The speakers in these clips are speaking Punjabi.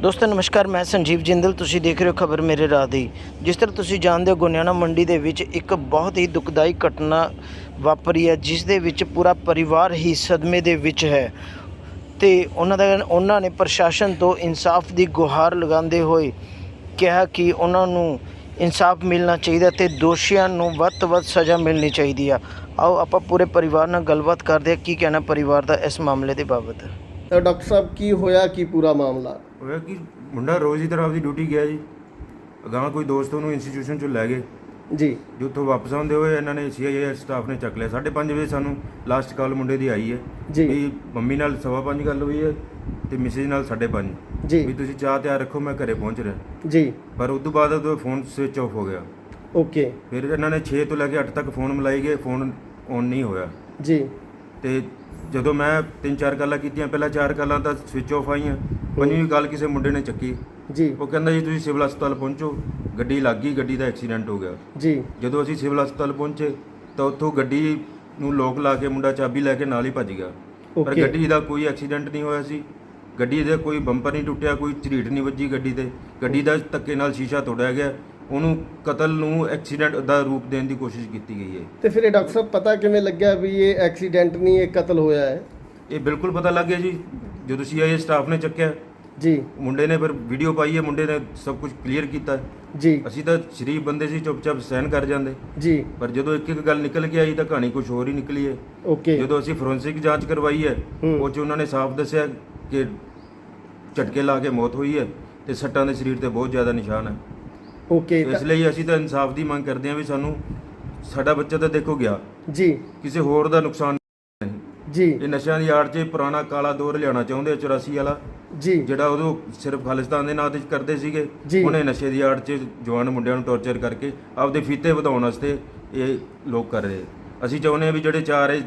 ਦੋਸਤੋ, ਨਮਸਕਾਰ, ਮੈਂ ਸੰਜੀਵ ਜਿੰਦਲ। ਤੁਸੀਂ ਦੇਖ ਰਹੇ ਹੋ ਖਬਰ ਮੇਰੇ ਰਾਹ ਦੀ। ਜਿਸ ਤਰ੍ਹਾਂ ਤੁਸੀਂ ਜਾਣਦੇ ਹੋ, ਗੋਨਿਆਣਾ ਮੰਡੀ ਦੇ ਵਿੱਚ ਇੱਕ ਬਹੁਤ ਹੀ ਦੁਖਦਾਈ ਘਟਨਾ ਵਾਪਰੀ ਹੈ, ਜਿਸ ਦੇ ਵਿੱਚ ਪੂਰਾ ਪਰਿਵਾਰ ਹੀ ਸਦਮੇ ਦੇ ਵਿੱਚ ਹੈ। ਤੇ ਉਹਨਾਂ ਦਾ, ਉਹਨਾਂ ਨੇ ਪ੍ਰਸ਼ਾਸਨ ਤੋਂ ਇਨਸਾਫ ਦੀ ਗੁਹਾਰ ਲਗਾਉਂਦੇ ਹੋਏ ਕਿਹਾ ਕਿ ਉਹਨਾਂ ਨੂੰ ਇਨਸਾਫ ਮਿਲਣਾ ਚਾਹੀਦਾ ਤੇ ਦੋਸ਼ੀਆਂ ਨੂੰ ਵੱਧ ਤੋਂ ਵੱਧ ਸਜ਼ਾ ਮਿਲਣੀ ਚਾਹੀਦੀ ਆ। ਆਓ, ਆਪਾਂ ਪੂਰੇ ਪਰਿਵਾਰ ਨਾਲ ਗੱਲਬਾਤ ਕਰਦੇ ਹਾਂ, ਕੀ ਕਹਿਣਾ ਪਰਿਵਾਰ ਦਾ ਇਸ ਮਾਮਲੇ ਦੇ ਬਾਬਤ? ਤਾਂ ਡਾਕਟਰ ਸਾਹਿਬ ਕੀ ਹੋਇਆ ਕੀ ਪੂਰਾ ਮਾਮਲਾ? ਹੋਇਆ ਕਿ ਮੁੰਡਾ ਰੋਜ਼ ਦੀ ਤਰ੍ਹਾਂ ਆਪਦੀ ਡਿਊਟੀ ਗਿਆ ਜੀ। ਅਗਾਂਹ ਕੋਈ ਦੋਸਤ ਉਹਨੂੰ ਇੰਸਟੀਟਿਊਸ਼ਨ ਚੋਂ ਲੈ ਗਏ। ਜੀ। ਜੋ ਉੱਥੋਂ ਵਾਪਸ ਆਉਂਦੇ ਹੋਏ ਇਹਨਾਂ ਨੇ ਸੀਆਈਏ ਸਟਾਫ ਨੇ ਚੱਕ ਲਿਆ। 5:30 ਵਜੇ ਸਾਨੂੰ ਲਾਸਟ ਕਾਲ ਮੁੰਡੇ ਦੀ ਆਈ ਹੈ ਜੀ। ਵੀ ਮੰਮੀ ਨਾਲ ਸਵਾ ਪੰਜ ਗੱਲ ਹੋਈ ਹੈ ਤੇ ਮਿਸਿਸ ਨਾਲ 5:30 ਜੀ। ਵੀ ਤੁਸੀਂ ਚਾਹ ਤਿਆਰ ਰੱਖੋ ਮੈਂ ਘਰੇ ਪਹੁੰਚ ਰਿਹਾ। ਜੀ। ਪਰ ਉਸ ਤੋਂ ਬਾਅਦ ਉਹਦਾ ਫੋਨ ਸਵਿਚ ਆਫ ਹੋ ਗਿਆ। ਓਕੇ। ਫਿਰ ਇਹਨਾਂ ਨੇ 6 ਤੋਂ ਲੈ ਕੇ 8 ਤੱਕ ਫੋਨ ਮਿਲਾਈ ਗਏ। ਫੋਨ ਔਨ ਨਹੀਂ ਹੋਇਆ। ਜੀ। ਤੇ ਜਦੋਂ ਮੈਂ ਤਿੰਨ ਚਾਰ ਕਾਲਾਂ ਕੀਤੀਆਂ ਪਹਿਲਾਂ ਚਾਰ ਕਾਲਾਂ ਤਾਂ ਸਵਿਚ ਆਫ ਆਈਆਂ। ਪੰਜਵੀਂ ਗੱਲ ਕਿਸੇ ਮੁੰਡੇ ਨੇ ਚੱਕੀ। ਜੀ। ਉਹ ਕਹਿੰਦਾ ਜੀ ਤੁਸੀਂ ਸਿਵਲ ਹਸਪਤਾਲ ਪਹੁੰਚੋ। ਗੱਡੀ ਲੱਗ ਗਈ ਗੱਡੀ ਦਾ ਐਕਸੀਡੈਂਟ ਹੋ ਗਿਆ। ਜੀ। ਜਦੋਂ ਅਸੀਂ ਸਿਵਲ ਹਸਪਤਾਲ ਪਹੁੰਚੇ ਤਾਂ ਉੱਥੋਂ ਗੱਡੀ ਨੂੰ ਲੋਕ ਲਾ ਕੇ ਮੁੰਡਾ ਚਾਬੀ ਲੈ ਕੇ ਨਾਲ ਹੀ ਭੱਜ ਗਿਆ। ਪਰ. ਗੱਡੀ ਦਾ ਕੋਈ ਐਕਸੀਡੈਂਟ ਨਹੀਂ ਹੋਇਆ ਸੀ। ਗੱਡੀ ਦੇ ਕੋਈ ਬੰਪਰ ਨਹੀਂ ਟੁੱਟਿਆ ਕੋਈ ਝਰੀਟ ਨਹੀਂ ਵੱਜੀ ਗੱਡੀ ਤੇ। ਗੱਡੀ ਦਾ ਧੱਕੇ ਨਾਲ ਸ਼ੀਸ਼ਾ ਤੋੜਿਆ ਗਿਆ। ਉਹਨੂੰ ਕਤਲ ਨੂੰ ਐਕਸੀਡੈਂਟ ਦਾ ਰੂਪ ਦੇਣ ਦੀ ਕੋਸ਼ਿਸ਼ ਕੀਤੀ ਗਈ ਹੈ। ਤੇ ਫਿਰ ਇਹ ਡਾਕਟਰ ਸਾਹਿਬ ਪਤਾ ਕਿਵੇਂ ਲੱਗਿਆ ਵੀ ਇਹ ਐਕਸੀਡੈਂਟ ਨਹੀਂ ਇਹ ਕਤਲ ਹੋਇਆ ਹੈ? ਇਹ ਬਿਲਕੁਲ ਪਤਾ ਲੱਗ ਗਿਆ ਜੀ। ਜਦੋਂ ਸੀਆਈਏ ਸਟਾਫ ਨੇ ਚੱਕਿਆ ਜੀ। ਮੁੰਡੇ ਨੇ ਫਿਰ ਵੀਡੀਓ ਪਾਈ ਹੈ ਮੁੰਡੇ ਨੇ ਸਭ ਕੁਝ ਕਲੀਅਰ ਕੀਤਾ ਜੀ। ਅਸੀਂ ਤਾਂ ਸ਼ਰੀਫ ਬੰਦੇ ਸੀ ਚੁੱਪਚਾਪ ਸਹਿਨ ਕਰ ਜਾਂਦੇ। ਜੀ। ਪਰ ਜਦੋਂ ਇੱਕ ਇੱਕ ਗੱਲ ਨਿਕਲ ਕੇ ਆਈ ਤਾਂ ਕਹਾਣੀ ਕੁਝ ਹੋਰ ਹੀ ਨਿਕਲੀ ਹੈ। ਓਕੇ ਜਦੋਂ ਅਸੀਂ ਫੋਰੈਂਸਿਕ ਜਾਂਚ ਕਰਵਾਈ ਹੈ ਹੂੰ। ਉਹ ਚ ਉਹਨਾਂ ਨੇ ਸਾਫ਼ ਦੱਸਿਆ ਕਿ ਝਟਕੇ ਲਾ ਕੇ ਮੌਤ ਹੋਈ ਹੈ ਤੇ ਸੱਟਾਂ ਦੇ ਸਰੀਰ ਤੇ ਬਹੁਤ ਜ਼ਿਆਦਾ ਨਿਸ਼ਾਨ ਹੈ। ਓਕੇ ਇਸ ਲਈ ਅਸੀਂ ਤਾਂ ਇਨਸਾਫ ਦੀ ਮੰਗ ਕਰਦੇ ਹਾਂ ਵੀ ਸਾਨੂੰ ਸਾਡਾ ਬੱਚਾ ਤਾਂ ਦੇਖੋ ਗਿਆ। ਜੀ। ਕਿਸੇ ਹੋਰ ਦਾ ਨੁਕਸਾਨ ਨਹੀਂ। ਜੀ। ਇਹ ਨਸ਼ਿਆਂ ਦੀ ਆੜ 'ਚ ਪੁਰਾਣਾ ਕਾਲਾ ਦੌਰ ਲਿਆਉਣਾ ਚਾਹੁੰਦੇ ਆ 84 ਵਾਲਾ। ਜੀ। ਜਿਹੜਾ ਉਦੋਂ ਸਿਰਫ ਖਾਲਿਸਤਾਨ ਦੇ ਨਾਂ ਤੇ ਕਰਦੇ ਸੀਗੇ। ਉਹਨੇ ਨਸ਼ੇ ਦੀ ਆੜ 'ਚ ਜਵਾਨ ਮੁੰਡਿਆਂ ਨੂੰ ਟੌਰਚਰ ਕਰਕੇ ਆਪਦੇ ਫੀਤੇ ਵਧਾਉਣ ਵਾਸਤੇ ਇਹ ਲੋਕ ਕਰ ਰਹੇ ਅਸੀਂ ਚਾਹੁੰਦੇ ਹਾਂ ਵੀ ਜਿਹੜੇ ਚਾਰ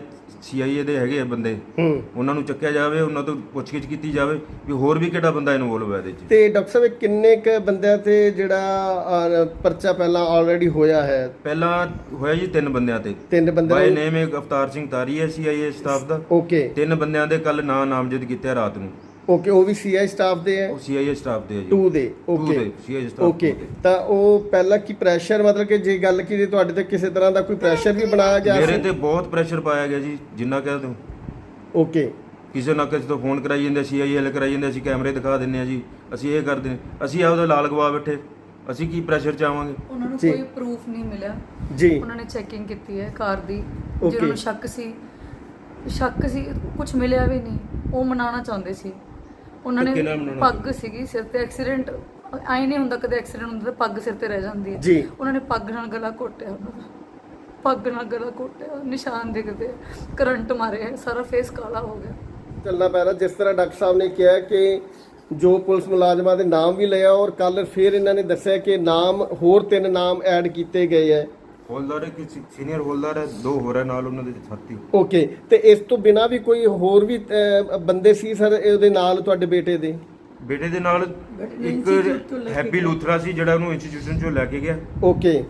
ਸੀਆਈਏ ਦੇ ਹੈਗੇ ਆ ਬੰਦੇ। ਹੂੰ। ਉਹਨਾਂ ਨੂੰ ਚੱਕਿਆ ਜਾਵੇ ਉਹਨਾਂ ਤੋਂ ਪੁੱਛਗਿੱਛ ਕੀਤੀ ਜਾਵੇ ਵੀ ਹੋਰ ਵੀ ਕਿਹੜਾ ਬੰਦਾ ਇਨਵੋਲਵ ਹੈ ਇਹਦੇ 'ਚ। ਤੇ ਡਾਕਟਰ ਸਾਹਿਬ ਇਹ ਕਿੰਨੇ ਕ ਬੰਦਿਆਂ ਤੇ ਜਿਹੜਾ ਅਹ, ਪਰਚਾ ਪਹਿਲਾਂ ਆਲਰੇਡੀ ਹੋਇਆ ਹੈ? ਪਹਿਲਾਂ ਹੋਇਆ ਜੀ ਤਿੰਨ ਬੰਦਿਆਂ ਤੇ। ਤਿੰਨ ਬੰਦੇ ਬਾਈ ਨੇਮ ਇੱਕ ਅਵਤਾਰ ਸਿੰਘ ਤਾਰੀ ਹੈ ਸੀਆਈਏ ਸਟਾਫ ਦਾ। ਓਕੇ ਤਿੰਨ ਬੰਦਿਆਂ ਦੇ ਕੱਲ ਨਾਂ ਨਾਮਜ਼ਦ ਕੀਤੇ ਰਾਤ ਨੂੰ। ਓਕੇ ਉਹ ਵੀ ਸੀਆਈ ਸਟਾਫ ਦੇ ਹੈ? ਉਹ ਸੀਆਈਏ ਸਟਾਫ ਦੇ ਹੈ ਜੀ। 2 ਦੇ Two ਓਕੇ ਦੇ, staff ਓਕੇ। ਤਾਂ ਉਹ ਪਹਿਲਾਂ ਕੀ ਪ੍ਰੈਸ਼ਰ ਮਤਲਬ ਕਿ ਜੇ ਗੱਲ ਕੀਤੀ ਤੁਹਾਡੇ ਤੇ ਕਿਸੇ ਤਰ੍ਹਾਂ ਦਾ ਕੋਈ ਪ੍ਰੈਸ਼ਰ ਵੀ ਬਣਾਇਆ ਗਿਆ ਮੇਰੇ ਸੀ? ਤੇ ਬਹੁਤ ਪ੍ਰੈਸ਼ਰ ਪਾਇਆ ਗਿਆ ਜੀ ਜਿੰਨਾ ਕਹਿ ਦੋ। ਓਕੇ ਕਿਸੇ ਨਾ ਕਿਸੇ ਤੋਂ ਫੋਨ ਕਰਾਈ ਜਾਂਦੇ ਸੀਆਈਐਲ ਕਰਾਈ ਜਾਂਦੇ ਅਸੀਂ ਕੈਮਰੇ ਦਿਖਾ ਦਿੰਨੇ ਆ ਜੀ ਅਸੀਂ ਇਹ ਕਰਦੇ ਹਾਂ। ਅਸੀਂ ਆਪਦਾ ਲਾਲ ਗਵਾ ਬੈਠੇ ਅਸੀਂ ਕੀ ਪ੍ਰੈਸ਼ਰ ਚਾਵਾਂਗੇ ਉਹਨਾਂ ਨੂੰ ਜੀ। ਕੋਈ ਪ੍ਰੂਫ ਨਹੀਂ ਮਿਲਿਆ। ਜੀ। ਉਹਨਾਂ ਨੇ ਚੈਕਿੰਗ ਕੀਤੀ ਹੈ ਕਾਰ ਦੀ Okay. ਜਿਹਨਾਂ ਨੂੰ ਸ਼ੱਕ ਸੀ। ਸ਼ੱਕ ਸੀ ਕੁਝ ਮਿਲਿਆ ਵੀ ਨਹੀਂ। ਉਹ ਮਨਾਉਣਾ ਚਾਹੁੰਦੇ ਸੀ। ਉਹਨਾਂ ਧੱਕੇ ਨੇ ਪੱਗ ਸੀਗੀ ਸਿਰ ਤੇ ਐਕਸੀਡੈਂਟ ਆਈ ਨਹੀਂ ਹੁੰਦਾ ਕਦੇ ਐਕਸੀਡੈਂਟ ਹੁੰਦਾ ਤਾਂ ਪੱਗ ਸਿਰ ਤੇ ਰਹਿ ਜਾਂਦੀ ਹੈ। ਜੀ। ਉਹਨਾਂ ਨੇ ਪੱਗ ਨਾਲ ਗਲਾ ਘੋਟਿਆ। ਉਹਨਾਂ ਦਾ ਪੱਗ ਨਾਲ ਗਲਾ ਘੋਟਿਆ ਨਿਸ਼ਾਨ ਦਿਖਦੇ ਕਰੰਟ ਮਾਰੇ ਸਾਰਾ ਫੇਸ ਕਾਲਾ ਹੋ ਗਿਆ। ਚੱਲਣਾ ਪੈ ਰਿਹਾ। ਜਿਸ ਤਰ੍ਹਾਂ ਡਾਕਟਰ ਸਾਹਿਬ ਨੇ ਕਿਹਾ ਕਿ ਜੋ ਪੁਲਿਸ ਮੁਲਾਜ਼ਮਾਂ ਦੇ ਨਾਮ ਵੀ ਲਿਆ ਔਰ ਕੱਲ ਫਿਰ ਇਹਨਾਂ ਨੇ ਦੱਸਿਆ ਕਿ ਨਾਮ ਹੋਰ ਤਿੰਨ ਨਾਮ ਐਡ ਕੀਤੇ ਗਏ ਹੈ ਹੋਲਦਾਰ ਕਿ ਸੀਨੀਅਰ ਹੋਲਦਾਰ ਹੈ? ਦੋ ਹੋਰ ਹੈ ਨਾਲ ਉਹਨਾਂ ਦੇ ਸਾਥੀ। ਓਕੇ ਤੇ ਇਸ ਤੋਂ ਬਿਨਾ ਵੀ ਕੋਈ ਹੋਰ ਵੀ ਅਹ, ਬੰਦੇ ਸੀ ਸਰ ਉਹਦੇ ਨਾਲ ਤੁਹਾਡੇ ਬੇਟੇ ਦੇ? ਬੇਟੇ ਦੇ ਨਾਲ ਇੱਕ ਹੈਪੀ ਲੂਥਰਾ ਸੀ ਜਿਹੜਾ ਉਹਨੂੰ ਇੰਸਟੀਟਿਊਸ਼ਨ ਚੋਂ ਲੈ ਕੇ ਗਿਆ। ਓਕੇ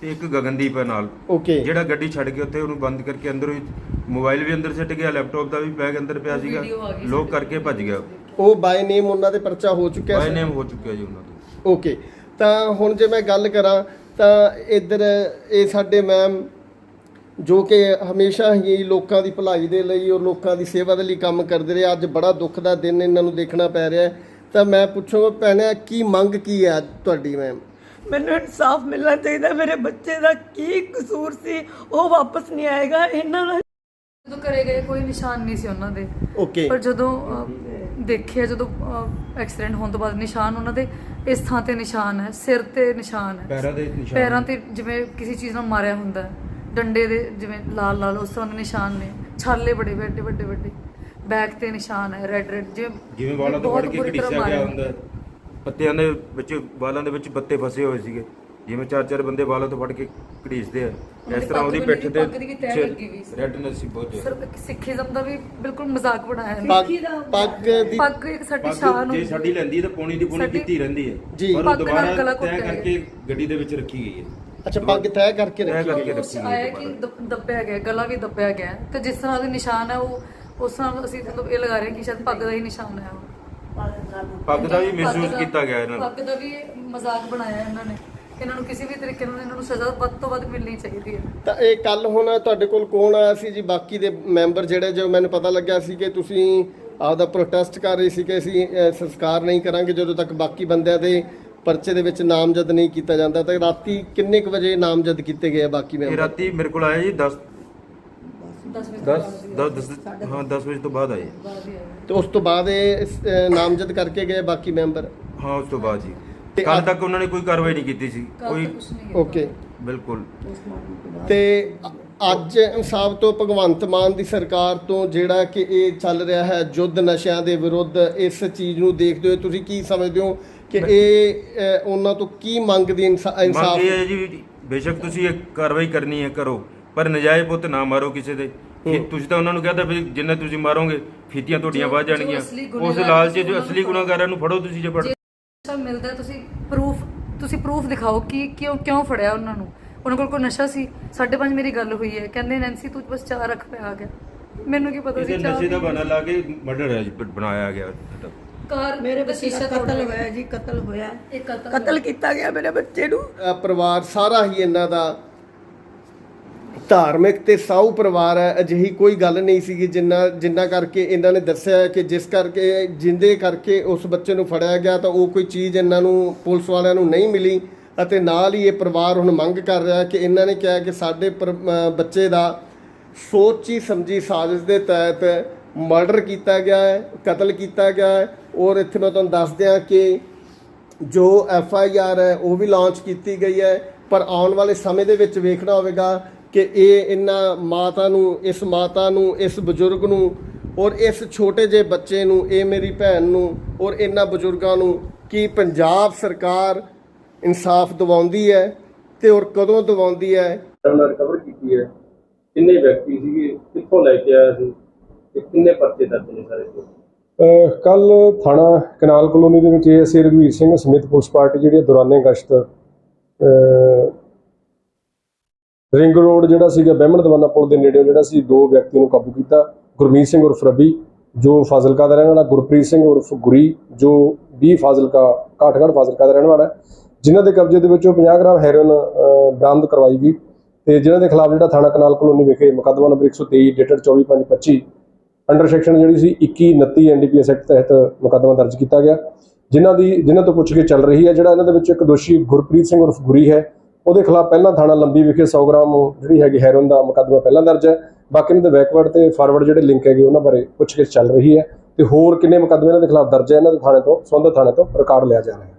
ਤੇ ਇੱਕ ਗਗਨਦੀਪ ਹੈ ਨਾਲ। ਓਕੇ ਜਿਹੜਾ ਗੱਡੀ ਛੱਡ ਕੇ ਉੱਥੇ ਉਹਨੂੰ ਬੰਦ ਕਰਕੇ ਅੰਦਰ ਹੀ ਮੋਬਾਈਲ ਵੀ ਅੰਦਰ ਸਿੱਟ ਗਿਆ ਲੈਪਟਾਪ ਦਾ ਵੀ ਬੈਗ ਅੰਦਰ ਪਿਆ ਸੀਗਾ। ਲੋਕ ਕਰਕੇ ਭੱਜ ਗਿਆ ਉਹ। ਬਾਈ ਨੇਮ ਉਹਨਾਂ ਦੇ ਪਰਚਾ ਹੋ ਚੁੱਕਿਆ ਬਾਈ ਨੇਮ ਹੋ ਚੁੱਕਿਆ ਜੀ ਉਹਨਾਂ ਤੋਂ ਓਕੇ ਤਾਂ ਹੁਣ ਜੇ ਮੈਂ ਗੱਲ ਕਰਾਂ ਤਾਂ ਇੱਧਰ ਇਹ ਸਾਡੇ ਮੈਮ ਜੋ ਕਿ ਹਮੇਸ਼ਾ ਹੀ ਲੋਕਾਂ ਦੀ ਭਲਾਈ ਦੇ ਲਈ ਔਰ ਲੋਕਾਂ ਦੀ ਸੇਵਾ ਦੇ ਲਈ ਕੰਮ ਕਰਦੇ ਰਹੇ ਅੱਜ ਬੜਾ ਦੁੱਖ ਦਾ ਦਿਨ ਇਹਨਾਂ ਨੂੰ ਦੇਖਣਾ ਪੈ ਰਿਹਾ ਤਾਂ ਮੈਂ ਪੁੱਛਾਂਗਾ ਭੈਣੇ ਕੀ ਮੰਗ ਕੀ ਹੈ ਤੁਹਾਡੀ ਮੈਮ? ਮੈਨੂੰ ਇਨਸਾਫ ਮਿਲਣਾ ਚਾਹੀਦਾ ਮੇਰੇ ਬੱਚੇ ਦਾ ਕੀ ਕਸੂਰ ਸੀ ਉਹ ਵਾਪਸ ਨਹੀਂ ਆਏਗਾ ਇਹਨਾਂ ਦਾ ਜਦੋਂ ਘਰੇ ਗਏ ਕੋਈ ਨਿਸ਼ਾਨ ਨਹੀਂ ਸੀ ਉਹਨਾਂ ਦੇ। ਓਕੇ। ਪਰ ਜਦੋਂ ਅਹ, ਦੇਖਿਆ ਜਦੋਂ ਐਕਸੀਡੈਂਟ ਹੋਣ ਤੋਂ ਬਾਅਦ ਨਿਸ਼ਾਨ ਉਹਨਾਂ ਦੇ ਇਸ ਥਾਂ ਤੇ ਨਿਸ਼ਾਨ ਹੈ ਸਿਰ ਤੇ ਨਿਸ਼ਾਨ ਹੈ ਪੈਰਾਂ ਦੇ ਨਿਸ਼ਾਨ ਪੈਰਾਂ ਤੇ ਜਿਵੇਂ ਕਿਸੇ ਚੀਜ਼ ਨਾਲ ਮਾਰਿਆ ਹੁੰਦਾ ਹੈ। ਡੰਡੇ ਦੇ ਜਿਵੇਂ ਲਾਲ ਲਾਲ ਉਸ ਤਰ੍ਹਾਂ ਦੇ ਨਿਸ਼ਾਨ ਨੇ ਛਾਲੇ ਬੜੇ ਵੱਡੇ ਵੱਡੇ ਵੱਡੇ ਬੈਕ ਤੇ ਨਿਸ਼ਾਨ ਹੈ ਰੈੱਡ ਰੈੱਡ ਜਿਵੇਂ ਜਿਵੇਂ ਵਾਲਾਂ ਤੋਂ ਫੜ ਕੇ ਘੜੀਸਿਆ ਗਿਆ। ਹੁੰਦਾ। ਪੱਤਿਆਂ ਦੇ ਵਿੱਚ ਵਾਲਾਂ ਦੇ ਵਿੱਚ ਪੱਤੇ ਫਸੇ ਹੋਏ ਸੀਗੇ ਜਿਵੇਂ ਚਾਰ ਚਾਰ ਬੰਦੇ ਵਾਲਾਂ ਤੋਂ ਫੜ ਕੇ ਘੜੀਸਦੇ ਆ। ਇਸ ਤਰ੍ਹਾਂ ਉਹਦੀ ਪਿੱਠ ਤੇ। ਰੈਡਨੈਸ ਸੀ। ਬਹੁਤ ਜ਼ਿਆਦਾ। ਸਰ ਸਿੱਖੀਜ਼ਮ ਦਾ ਵੀ ਬਿਲਕੁਲ ਮਜ਼ਾਕ ਬਣਾਇਆ ਹੈ। ਪੱਗ ਪੱਗ ਦੀ ਪੱਗ ਇੱਕ ਸਾਡੀ ਸ਼ਾਨ ਜੇ ਸਾਡੀ ਲੈਂਦੀ ਤਾਂ ਪੌਣੀ ਦੀ ਪੌਣੀ ਸਾਡੀ- ਕੀਤੀ ਰਹਿੰਦੀ ਹੈ। ਜੀ। ਪਰ ਉਹ ਪੱਗ ਦੁਬਾਰਾ ਤੈਅ ਕਰਕੇ ਗੱਡੀ ਦੇ ਵਿੱਚ ਰੱਖੀ ਗਈ ਹੈ। ਅੱਛਾ ਪੱਗ ਤੈਅ ਕਰਕੇ ਰੱਖੀ ਆਇਆ ਕਿ ਦੱਬਿਆ ਗਿਆ ਗਲਾ ਵੀ ਦੱਬਿਆ ਗਿਆ। ਤੇ ਜਿਸ ਤਰ੍ਹਾਂ ਦੇ ਨਿਸ਼ਾਨ ਹੈ ਉਹ ਉਸ ਤਰ੍ਹਾਂ ਅਸੀਂ ਮਤਲਬ ਇਹ ਲਗਾ ਰਹੇ ਹਾਂ ਕਿ ਸ਼ਾਇਦ ਪੱਗ ਦਾ ਹੀ ਨਿਸ਼ਾਨ ਹੈ ਉਹ। ਪੱਗ ਦਾ ਵੀ ਮਿਸਯੂਜ਼ ਦਾ- ਕੀਤਾ ਗਿਆ ਇਹਨਾਂ ਦਾ ਪੱਗ ਦਾ ਵੀ ਮਜ਼ਾਕ ਬਣਾਇਆ ਇਹਨਾਂ ਨੇ। ਇਹਨਾਂ ਨੂੰ ਕਿਸੇ ਵੀ ਤਰੀਕੇ ਨਾਲ ਇਹਨਾਂ ਨੂੰ ਸਜ਼ਾ ਵੱਧ ਤੋਂ ਵੱਧ ਮਿਲਣੀ ਚਾਹੀਦੀ ਹੈ। ਤਾਂ ਇਹ ਕੱਲ ਹੁਣ ਤੁਹਾਡੇ ਕੋਲ ਕੌਣ ਆਇਆ ਸੀ ਜੀ? ਬਾਕੀ ਦੇ ਮੈਂਬਰ ਜਿਹੜੇ ਜੋ ਮੈਨੂੰ ਪਤਾ ਲੱਗਿਆ ਸੀ ਕਿ ਤੁਸੀਂ ਆਪਦਾ ਪ੍ਰੋਟੈਸਟ ਕਰ ਰਹੇ ਸੀ ਕਿ ਅਸੀਂ ਅਹ, ਸੰਸਕਾਰ ਨਹੀਂ ਕਰਾਂਗੇ ਜਦੋਂ ਤੱਕ ਬਾਕੀ ਬੰਦਿਆਂ ਦੇ ਪਰਚੇ ਦੇ ਵਿੱਚ ਨਾਮਜ਼ਦ ਨਹੀਂ ਕੀਤਾ ਜਾਂਦਾ। ਤਾਂ ਰਾਤੀ ਕਿੰਨੇ ਕੁ ਵਜੇ ਨਾਮਜ਼ਦ ਕੀਤੇ ਗਏ ਆ ਬਾਕੀ ਇਹ ਮੈਂਬਰ? ਰਾਤੀ ਮੇਰੇ ਕੋਲ ਆਇਆ ਜੀ 10 10 ਵਜੇ 10 10 ਹਾਂ 10 ਵਜੇ ਤੋਂ ਬਾਅਦ ਆਏ ਬਾਅਦ ਹੀ ਆਇਆ। ਤੇ ਉਸ ਤੋਂ ਬਾਅਦ ਇਹ ਇਸ, ਅਹ, ਨਾਮਜ਼ਦ ਕਰਕੇ ਗਏ ਬਾਕੀ ਮੈਂਬਰ? ਹਾਂ ਉਸ ਤੋਂ ਬਾਅਦ ਜੀ। ਤੇ ਕੱਲ ਅੱਜ- ਤੱਕ ਉਹਨਾਂ ਨੇ ਕੋਈ ਕਾਰਵਾਈ ਨਹੀਂ ਕੀਤੀ ਸੀ। ਕੋਈ ਓਕੇ। ਬਿਲਕੁਲ। ਤੇ ਅੱਜ ਇਨਸਾਫ ਤੋਂ ਭਗਵੰਤ ਮਾਨ ਦੀ ਸਰਕਾਰ ਤੋਂ ਜਿਹੜਾ ਕਿ ਇਹ ਚੱਲ ਰਿਹਾ ਹੈ ਜੁੱਧ ਨਸ਼ਿਆਂ ਦੇ ਵਿਰੁੱਧ ਇਸ ਚੀਜ਼ ਨੂੰ ਦੇਖਦੇ ਹੋਏ ਤੁਸੀਂ ਕੀ ਸਮਝਦੇ ਹੋ ਕਿ ਇਹ ਉਹਨਾਂ ਤੋਂ ਕੀ ਮੰਗ ਇਨਸਾਫ ਇਹ ਹੈ ਜੀ ਬੇਸ਼ੱਕ ਤੁਸੀਂ ਇਹ ਕਾਰਵਾਈ ਕਰਨੀ ਹੈ ਕਰੋ। ਪਰ ਨਜਾਇਜ਼ ਪੁੱਤ ਨਾ ਮਾਰੋ ਕਿਸੇ ਦੇ। ਕਿ ਤੁਸੀਂ ਤਾਂ ਉਹਨਾਂ ਨੂੰ ਕਹਿੰਦਾ ਵੀ ਜਿੰਨਾ ਤੁਸੀਂ ਮਾਰੋਗੇ ਫੀਤੀਆਂ ਤੁਹਾਡੀਆਂ ਵੱਧ ਜਾਣਗੀਆਂ। ਉਸ ਲਾਲਚ ਜੋ ਅਸਲੀ ਗੁਨਾਹਗਾਰਾਂ ਨੂੰ ਫੜੋ ਤੁਸੀਂ ਜੇ ਫੜ। ਨਸ਼ਾ ਮਿਲਦਾ ਤੁਸੀਂ ਪ੍ਰੂਫ ਤੁਸੀਂ ਪ੍ਰੂਫ ਦਿਖਾਓ ਕਿ ਕਿਉਂ ਕਿਉਂ ਫੜਿਆ ਉਹਨਾਂ ਨੂੰ। ਉਹਨਾਂ ਕੋਲ ਕੋਈ ਨਸ਼ਾ ਸੀ? ਸਾਡੇ ਪੰਜ ਮੇਰੀ ਗੱਲ ਹੋਈ ਹੈ। ਕਹਿੰਦੇ ਨੈਂਸੀ ਤੂੰ ਬਸ ਚਾਰ ਰੱਖ ਪਿਆ ਆ ਗਿਆ। ਮੈਨੂੰ ਕੀ ਪਤਾ ਇਹਦੇ ਸੀ ਚਾਰ ਨਸ਼ੇ ਦਾ ਬਹਾਨਾ ਲਾ ਕੇ ਮਰਡਰ ਹੈ ਜੀ ਬਣਾਇਆ ਗਿਆ। ਕਾਰ ਮੇਰੇ ਬੱਚੇ ਦਾ ਕਤਲ ਹੋਇਆ ਜੀ ਕਤਲ ਹੋਇਆ। ਇਹ ਕਤਲ ਕਤਲ ਕੀਤਾ ਗਿਆ ਮੇਰੇ ਬੱਚੇ ਨੂੰ। ਅ, ਪਰਿਵਾਰ ਸਾਰਾ ਹੀ ਇਹਨਾਂ ਦਾ ਧਾਰਮਿਕ ਤੇ ਸਾਊ ਪਰਿਵਾਰ ਹੈ ਅਜਿਹੀ ਕੋਈ ਗੱਲ ਨਹੀਂ ਸੀਗੀ ਜਿੰਨਾ ਜਿੰਨਾ ਕਰਕੇ ਇਹਨਾਂ ਨੇ ਦੱਸਿਆ ਕਿ ਜਿਸ ਕਰਕੇ ਜਿੰਦੇ ਕਰਕੇ ਉਸ ਬੱਚੇ ਨੂੰ ਫੜਿਆ ਗਿਆ ਤਾਂ ਉਹ ਕੋਈ ਚੀਜ਼ ਇਹਨਾਂ ਨੂੰ ਪੁਲਿਸ ਵਾਲਿਆਂ ਨੂੰ ਨਹੀਂ ਮਿਲੀ ਅਤੇ ਨਾਲ ਹੀ ਇਹ ਪਰਿਵਾਰ ਹੁਣ ਮੰਗ ਕਰ ਰਿਹਾ ਕਿ ਇਹਨਾਂ ਨੇ ਕਿਹਾ ਕਿ ਸਾਡੇ ਪਰ- ਅ, ਬੱਚੇ ਦਾ ਸੋਚੀ ਸਮਝੀ ਸਾਜ਼ਿਸ਼ ਦੇ ਤਹਿਤ ਮਰਡਰ ਕੀਤਾ ਗਿਆ ਹੈ ਕਤਲ ਕੀਤਾ ਗਿਆ ਹੈ ਔਰ ਇੱਥੇ ਮੈਂ ਤੁਹਾਨੂੰ ਦੱਸ ਦਿਆਂ ਕਿ ਜੋ ਐਫ ਆਈ ਆਰ ਹੈ ਉਹ ਵੀ ਲਾਂਚ ਕੀਤੀ ਗਈ ਹੈ ਪਰ ਆਉਣ ਵਾਲੇ ਸਮੇਂ ਦੇ ਵਿੱਚ ਵੇਖਣਾ ਹੋਵੇਗਾ ਕਿ ਇਹ ਇਹਨਾਂ ਮਾਤਾ ਨੂੰ ਇਸ ਮਾਤਾ ਨੂੰ ਇਸ ਬਜ਼ੁਰਗ ਨੂੰ ਔਰ ਇਸ ਛੋਟੇ ਜਿਹੇ ਬੱਚੇ ਨੂੰ ਇਹ ਮੇਰੀ ਭੈਣ ਨੂੰ ਔਰ ਇਹਨਾਂ ਬਜ਼ੁਰਗਾਂ ਨੂੰ ਕੀ ਪੰਜਾਬ ਸਰਕਾਰ ਇਨਸਾਫ ਦਿਵਾਉਂਦੀ ਹੈ ਤੇ ਔਰ ਕਦੋਂ ਦਿਵਾਉਂਦੀ ਹੈ। ਰਿਕਵਰ ਕੀਤੀ ਹੈ। ਕਿੰਨੇ ਵਿਅਕਤੀ ਸੀਗੇ ਕਿੱਥੋਂ ਲੈ ਕੇ ਆਇਆ ਸੀ ਤੇ ਕਿੰਨੇ ਪਰਚੇ ਦਰਜ ਨੇ ਸਾਰੇ ਤੇ ਕੱਲ ਥਾਣਾ ਕਨਾਲ ਕਲੋਨੀ ਦੇ ਵਿੱਚ ਏਐਸਏ ਰਘਵੀਰ ਸਿੰਘ ਸਮਿਤ ਪੁਲਿਸ ਪਾਰਟੀ ਜਿਹੜੀ ਦੌਰਾਨੇ ਗਸ਼ਤ ਅਹ, ਰਿੰਗ ਰੋਡ ਜਿਹੜਾ ਸੀਗਾ ਬਹਿਮਣ ਦਵਾਨਾ ਪੁਲ ਦੇ ਨੇੜੇ, ਜਿਹੜਾ ਸੀ, ਦੋ ਵਿਅਕਤੀ ਨੂੰ ਕਾਬੂ ਕੀਤਾ, ਗੁਰਮੀਤ ਸਿੰਘ ਉਰਫ ਰਬੀ, ਜੋ ਫਾਜ਼ਿਲਕਾ ਦਾ ਰਹਿਣ ਵਾਲਾ, ਗੁਰਪ੍ਰੀਤ ਸਿੰਘ ਉਰਫ ਗੁਰੀ, ਜੋ 20 ਫਾਜ਼ਿਲਕਾ ਕਾਠਗੜ੍ਹ ਫਾਜ਼ਿਲਕਾ ਦਾ ਰਹਿਣ ਵਾਲਾ ਜਿਨ੍ਹਾਂ ਦੇ ਕਬਜ਼ੇ ਦੇ ਵਿੱਚੋਂ 50 ਗ੍ਰਾਮ ਹੈਰੋਇਨ ਬਰਾਮਦ ਕਰਵਾਈ ਗਈ ਤੇ ਜਿਨ੍ਹਾਂ ਦੇ ਖਿਲਾਫ ਜਿਹੜਾ ਥਾਣਾ ਕਨਾਲ ਕਲੋਨੀ ਵਿਖੇ ਮੁਕੱਦਮਾ ਨੰਬਰ 123 ਡੇਟਡ 24/5/25 ਅੰਡਰ ਸੈਕਸ਼ਨ ਜਿਹੜੀ ਸੀ 21 29 ਐਨਡੀਪੀਐਸ ਐਕਟ ਤਹਿਤ ਮੁਕੱਦਮਾ ਦਰਜ ਕੀਤਾ ਗਿਆ, ਜਿਨ੍ਹਾਂ ਦੀ, ਜਿਨ੍ਹਾਂ ਤੋਂ ਪੁੱਛਗਿੱਛ ਚੱਲ ਰਹੀ ਹੈ, ਜਿਹੜਾ ਇਹਨਾਂ ਦੇ ਵਿੱਚ ਇੱਕ ਦੋਸ਼ੀ ਗੁਰਪ੍ਰੀਤ ਸਿੰਘ ਉਰਫ ਗੁਰੀ ਹੈ ਉਹਦੇ ਖਿਲਾਫ ਪਹਿਲਾਂ ਥਾਣਾ ਲੰਬੀ ਵਿਖੇ 100 ਗ੍ਰਾਮ ਜਿਹੜੀ ਹੈਗੀ ਹੈਰੋਇਨ ਦਾ ਮੁਕੱਦਮਾ ਪਹਿਲਾਂ ਦਰਜ ਹੈ। ਬਾਕੀ ਇਹਨਾਂ ਦੇ ਬੈਕਵਰਡ ਤੇ ਫਾਰਵਰਡ ਜਿਹੜੇ ਲਿੰਕ ਹੈਗੇ ਉਹਨਾਂ ਬਾਰੇ ਪੁੱਛਗਿੱਛ ਚੱਲ ਰਹੀ ਹੈ ਤੇ ਹੋਰ ਕਿੰਨੇ ਮੁਕੱਦਮੇ ਇਹਨਾਂ ਦੇ ਖਿਲਾਫ ਦਰਜ ਹੈ, ਇਹਨਾਂ ਦੇ ਥਾਣੇ ਤੋਂ, ਸੰਬੰਧਿਤ ਥਾਣੇ ਤੋਂ ਰਿਕਾਰਡ ਲਿਆ ਜਾ ਰਿਹਾ ਹੈ।